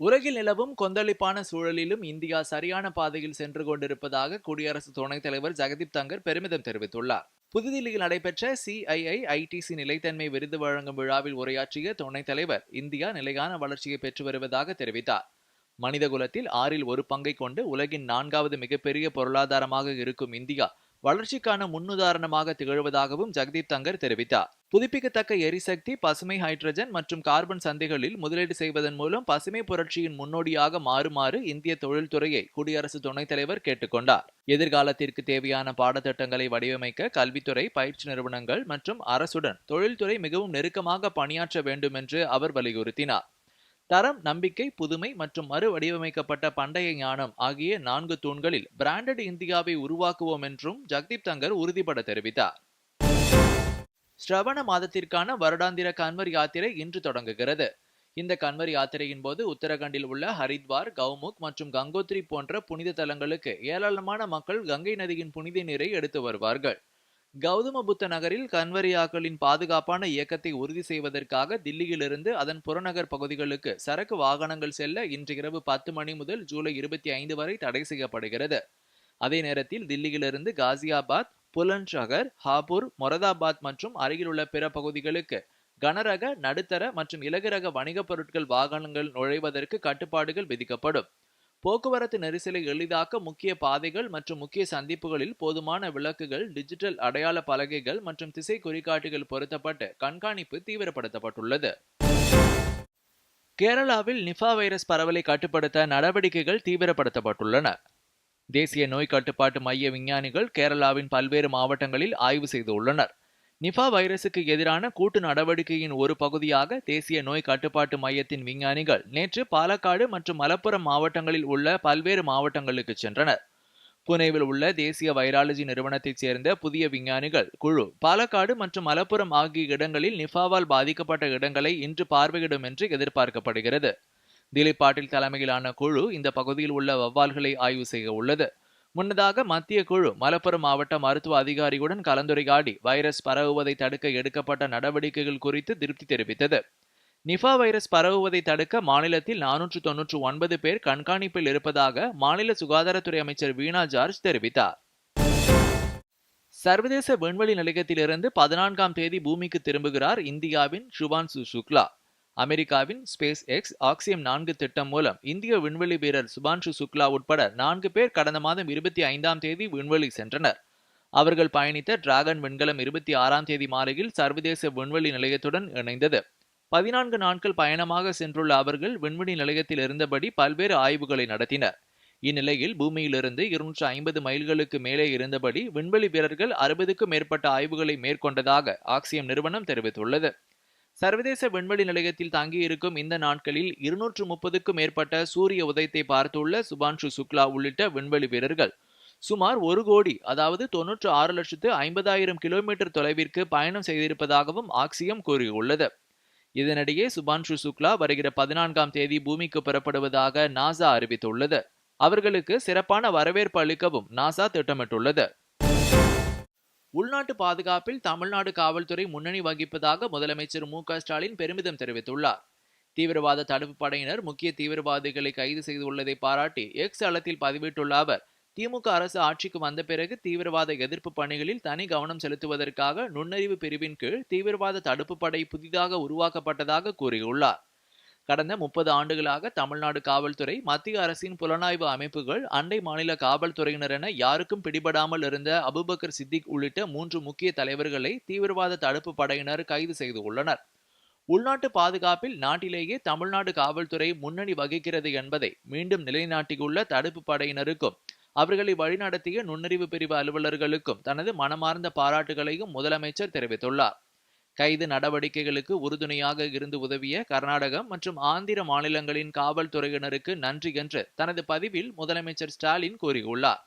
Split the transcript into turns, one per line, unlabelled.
உலகில் நிலவும் கொந்தளிப்பான சூழலிலும் இந்தியா சரியான பாதையில் சென்று கொண்டிருப்பதாக குடியரசு துணைத் தலைவர் ஜெகதீப் தங்கர் பெருமிதம் தெரிவித்துள்ளார். புதுதில்லியில் நடைபெற்ற சிஐஐ ஐடிசி நிலைத்தன்மை விருது வழங்கும் விழாவில் உரையாற்றிய துணைத் தலைவர் இந்தியா நிலையான வளர்ச்சியை பெற்று வருவதாக தெரிவித்தார். மனிதகுலத்தில் ஆறில் ஒரு பங்கை கொண்டு உலகின் நான்காவது மிகப்பெரிய பொருளாதாரமாக இருக்கும் இந்தியா வளர்ச்சிக்கான முன்னுதாரணமாக திகழ்வதாகவும் ஜெகதீப் தங்கர் தெரிவித்தார். புதுப்பிக்கத்தக்க எரிசக்தி பசுமை ஹைட்ரஜன் மற்றும் கார்பன் சந்தைகளில் முதலீடு செய்வதன் மூலம் பசுமை புரட்சியின் முன்னோடியாக மாறுமாறு இந்திய தொழில்துறையை குடியரசு துணைத் தலைவர் கேட்டுக்கொண்டார் எதிர்காலத்திற்கு தேவையான பாடத்திட்டங்களை வடிவமைக்க கல்வித்துறை பயிற்சி நிறுவனங்கள் மற்றும் அரசுடன் தொழில்துறை மிகவும் நெருக்கமாக பணியாற்ற வேண்டும் என்று அவர் வலியுறுத்தினார். தரம் நம்பிக்கை புதுமை மற்றும் மறு வடிவமைக்கப்பட்ட பண்டைய ஞானம் ஆகிய நான்கு தூண்களில் பிராண்டட் இந்தியாவை உருவாக்குவோம் என்றும் ஜக்தீப் தங்கர் உறுதிபட தெரிவித்தார். ஸ்ரவண மாதத்திற்கான வருடாந்திர கன்வர் யாத்திரை இன்று தொடங்குகிறது. இந்த கன்வர் யாத்திரையின் போது உத்தரகண்டில் உள்ள ஹரித்வார் கௌமுக் மற்றும் கங்கோத்ரி போன்ற புனித தலங்களுக்கு ஏராளமான மக்கள் கங்கை நதியின் புனித நீரை எடுத்து வருவார்கள். கௌதம புத்த நகரில் கன்வரியாக்களின் பாதுகாப்பான இயக்கத்தை உறுதி செய்வதற்காக தில்லியிலிருந்து அதன் புறநகர் பகுதிகளுக்கு சரக்கு வாகனங்கள் செல்ல இன்று இரவு பத்து மணி முதல் ஜூலை இருபத்தி ஐந்து வரை தடை செய்யப்படுகிறது. அதே நேரத்தில் தில்லியிலிருந்து காசியாபாத் புலன்ஷகர் ஹாபூர் மொரதாபாத் மற்றும் அருகிலுள்ள பிற பகுதிகளுக்கு கனரக நடுத்தர மற்றும் இலகுரக வணிகப் பொருட்கள் வாகனங்கள் நுழைவதற்கு கட்டுப்பாடுகள் விதிக்கப்படும். போக்குவரத்து நெரிசலை எளிதாக்க முக்கிய பாதைகள் மற்றும் முக்கிய சந்திப்புகளில் போதுமான விளக்குகள் டிஜிட்டல் அடையாள பலகைகள் மற்றும் திசை குறிகாட்டிகள் பொருத்தப்பட்டு கண்காணிப்பு தீவிரப்படுத்தப்பட்டுள்ளது. கேரளாவில் நிஃபா வைரஸ் பரவலை கட்டுப்படுத்த நடவடிக்கைகள் தீவிரப்படுத்தப்பட்டுள்ளன. தேசிய நோய் கட்டுப்பாட்டு மைய விஞ்ஞானிகள் கேரளாவின் பல்வேறு மாவட்டங்களில் ஆய்வு செய்துள்ளனர். நிஃபா வைரசுக்கு எதிரான கூட்டு நடவடிக்கையின் ஒரு பகுதியாக தேசிய நோய் கட்டுப்பாட்டு மையத்தின் விஞ்ஞானிகள் நேற்று பாலக்காடு மற்றும் மலப்புரம் மாவட்டங்களில் உள்ள பல்வேறு மாவட்டங்களுக்கு சென்றனர். புனேவில் உள்ள தேசிய வைராலஜி நிறுவனத்தைச் சேர்ந்த புதிய விஞ்ஞானிகள் குழு பாலக்காடு மற்றும் மலப்புரம் ஆகிய இடங்களில் நிஃபாவால் பாதிக்கப்பட்ட இடங்களை இன்று பார்வையிடும் என்று எதிர்பார்க்கப்படுகிறது. திலீப் பாட்டில் தலைமையிலான குழு இந்த பகுதியில் உள்ள வவ்வால்களை ஆய்வு செய்ய உள்ளது. முன்னதாக மத்திய குழு மலப்புரம் மாவட்ட மருத்துவ அதிகாரியுடன் கலந்துரையாடி வைரஸ் பரவுவதை தடுக்க எடுக்கப்பட்ட நடவடிக்கைகள் குறித்து திருப்தி தெரிவித்தது. நிஃபா வைரஸ் பரவுவதை தடுக்க மாநிலத்தில் நானூற்று தொன்னூற்று ஒன்பது பேர் கண்காணிப்பில் இருப்பதாக மாநில சுகாதாரத்துறை அமைச்சர் வீணா ஜார்ஜ் தெரிவித்தார். சர்வதேச விண்வெளி நிலையத்திலிருந்து பதினான்காம் தேதி பூமிக்கு திரும்புகிறார் இந்தியாவின் சுபான்சு சுக்லா. அமெரிக்காவின் ஸ்பேஸ் எக்ஸ் ஆக்சியம் நான்கு திட்டம் மூலம் இந்திய விண்வெளி வீரர் சுபான்ஷு சுக்லா உட்பட நான்கு பேர் கடந்த மாதம் இருபத்தி ஐந்தாம் தேதி விண்வெளி சென்றனர். அவர்கள் பயணித்த டிராகன் விண்கலம் இருபத்தி ஆறாம் தேதி மாலையில் சர்வதேச விண்வெளி நிலையத்துடன் இணைந்தது. பதினான்கு நாட்கள் பயணமாக சென்றுள்ள அவர்கள் விண்வெளி நிலையத்தில் இருந்தபடி பல்வேறு ஆய்வுகளை நடத்தினர். இந்நிலையில் பூமியிலிருந்து இருநூற்று ஐம்பது மைல்களுக்கு மேலே இருந்தபடி விண்வெளி வீரர்கள் அறுபதுக்கும் மேற்பட்ட ஆய்வுகளை மேற்கொண்டதாக ஆக்சியம் நிறுவனம் தெரிவித்துள்ளது. சர்வதேச விண்வெளி நிலையத்தில் தங்கியிருக்கும் இந்த நாட்களில் இருநூற்று முப்பதுக்கும் மேற்பட்ட சூரிய உதயத்தை பார்த்துள்ள சுபான்ஷு சுக்லா உள்ளிட்ட விண்வெளி வீரர்கள் சுமார் ஒரு கோடி அதாவது தொன்னூற்று ஆறு லட்சத்து ஐம்பதாயிரம் கிலோமீட்டர் தொலைவிற்கு பயணம் செய்திருப்பதாகவும் ஆக்சியம் கூறியுள்ளது. இதனிடையே சுபான்ஷு சுக்லா வருகிற பதினான்காம் தேதி பூமிக்கு புறப்படுவதாக நாசா அறிவித்துள்ளது. அவர்களுக்கு சிறப்பான வரவேற்பு அளிக்கவும் நாசா திட்டமிட்டுள்ளது. உள்நாட்டு பாதுகாப்பில் தமிழ்நாடு காவல்துறை முன்னணி வகிப்பதாக முதலமைச்சர் மு ஸ்டாலின் பெருமிதம் தெரிவித்துள்ளார். தீவிரவாத தடுப்பு படையினர் முக்கிய தீவிரவாதிகளை கைது செய்துள்ளதை பாராட்டி எக்ஸ் தளத்தில் பதிவிட்டுள்ள அவர் திமுக அரசு ஆட்சிக்கு வந்த பிறகு தீவிரவாத எதிர்ப்பு பணிகளில் தனி கவனம் செலுத்துவதற்காக நுண்ணறிவு பிரிவின் கீழ் தீவிரவாத தடுப்பு படை புதிதாக உருவாக்கப்பட்டதாக கூறியுள்ளார். கடந்த முப்பது ஆண்டுகளாக தமிழ்நாடு காவல்துறை மத்திய அரசின் புலனாய்வு அமைப்புகள் அண்டை மாநில காவல்துறையினர் என யாருக்கும் பிடிபடாமல் இருந்த அபுபக்கர் சித்திக் உள்ளிட்ட மூன்று முக்கிய தலைவர்களை தீவிரவாத தடுப்பு படையினர் கைது செய்து உள்ளனர். உள்நாட்டு பாதுகாப்பில் நாட்டிலேயே தமிழ்நாடு காவல்துறை முன்னணி வகிக்கிறது என்பதை மீண்டும் நிலைநாட்டியுள்ள தடுப்பு படையினருக்கும் அவர்களை வழிநடத்திய நுண்ணறிவு பிரிவு அலுவலர்களுக்கும் தனது மனமார்ந்த பாராட்டுகளையும் முதலமைச்சர் தெரிவித்துள்ளார். கைது நடவடிக்கைகளுக்கு உறுதுணையாக இருந்து உதவிய கர்நாடகம் மற்றும் ஆந்திர மாநிலங்களின் காவல்துறையினருக்கு நன்றி என்று தனது பதிவில் முதலமைச்சர் ஸ்டாலின் கூறியுள்ளார்.